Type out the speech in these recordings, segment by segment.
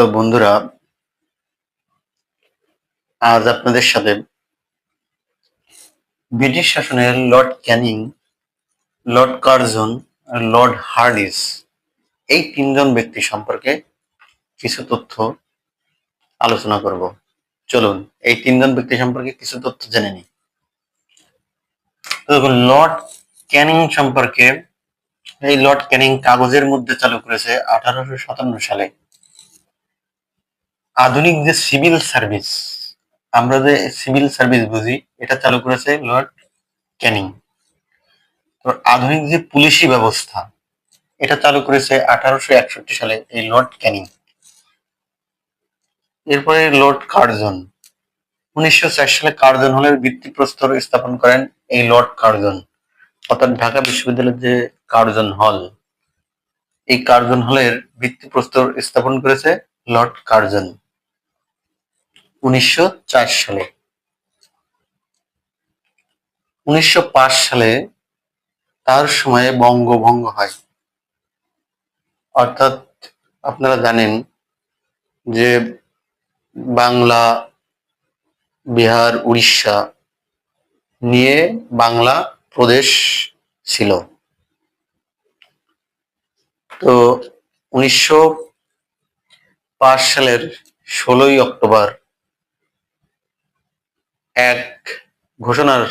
তো বন্ধুরা, আজ আপনাদের সাথে ব্রিটিশ শাসনের lord Canning, lord Curzon, lord Hardinge এই তিনজন ব্যক্তি সম্পর্কে কিছু তথ্য আলোচনা করব। চলুন, এই তিনজন ব্যক্তি সম্পর্কে কিছু তথ্য জেনে দেখুন, লর্ড ক্যানিং সম্পর্কে, এই লর্ড ক্যানিং কাগজের মধ্যে চালু করেছে আঠারোশো সাতান্ন সালে। আধুনিক যে সিভিল সার্ভিস, আমরা যে সিভিল সার্ভিস বুঝি, এটা চালু করেছে লর্ড ক্যানিং। আধুনিক যে পুলিশি ব্যবস্থা, এটা চালু করেছে আঠারোশো একষট্টি সালে এই লর্ড ক্যানিং। এরপরে লর্ড কার্জন। উনিশশো চার সালে কার্জন হলের ভিত্তিপ্রস্তর স্থাপন করেন এই লর্ড কার্জন, অর্থাৎ ঢাকা বিশ্ববিদ্যালয়ের যে কার্জন হল। এই কার্জন হলের ভিত্তিপ্রস্তর স্থাপন করেছে লর্ড কার্জন, উনিশশো চার সালে। উনিশশো পাঁচ সালে তার সময়ে বঙ্গভঙ্গ হয়। অর্থাৎ আপনারা জানেন যে বাংলা, বিহার, উড়িষ্যা নিয়ে বাংলা প্রদেশ ছিল। তো উনিশশো পাঁচ সালের ষোলোই অক্টোবর এক ঘোষণার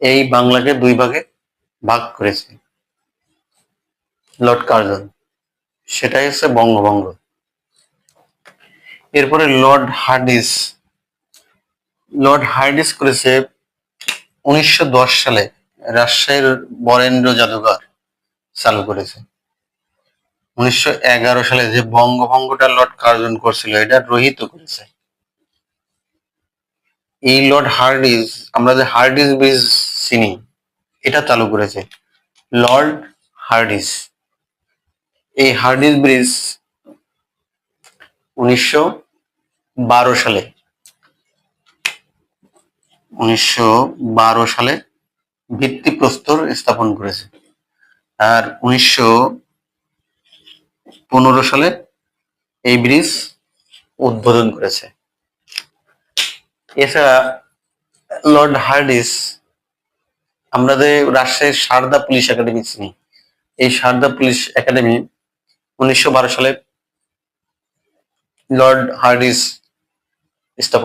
এই বাংলাকে দুই ভাগে ভাগ করেছে। লর্ড কার্জন, সেটাই হচ্ছে বঙ্গভঙ্গ। এরপরে লর্ড হার্ডিস লর্ড হার্ডিস করেছে উনিশশো দশ সালে রাজশাহীর বরেন্দ্র জাদুঘর চালু করেছে। উনিশশো এগারো সালে যে বঙ্গভঙ্গটা লর্ড কার্জন করছিল, এটা রহিত করেছে। এই লর্ড হার্ডিস আমরা যে হার্ডিস ব্রিজ চিনি, এটা চালু করেছে। লর্ড হার্ডিস এই হার্ডিস ব্রিজ উনিশশো বারো সালে, উনিশশো বারো সালে ভিত্তিপ্রস্তর স্থাপন করেছে। আর উনিশশো পনেরো সালে এই ব্রিজ উদ্বোধন করেছে। এছাড়া লর্ড হার্ডিস আমরা যে রাজশাহীর সারদা পুলিশ একাডেমি চিনি এই সারদা পুলিশ একাডেমি উনিশশো বারো সালে লর্ড হার্ডিস স্থাপন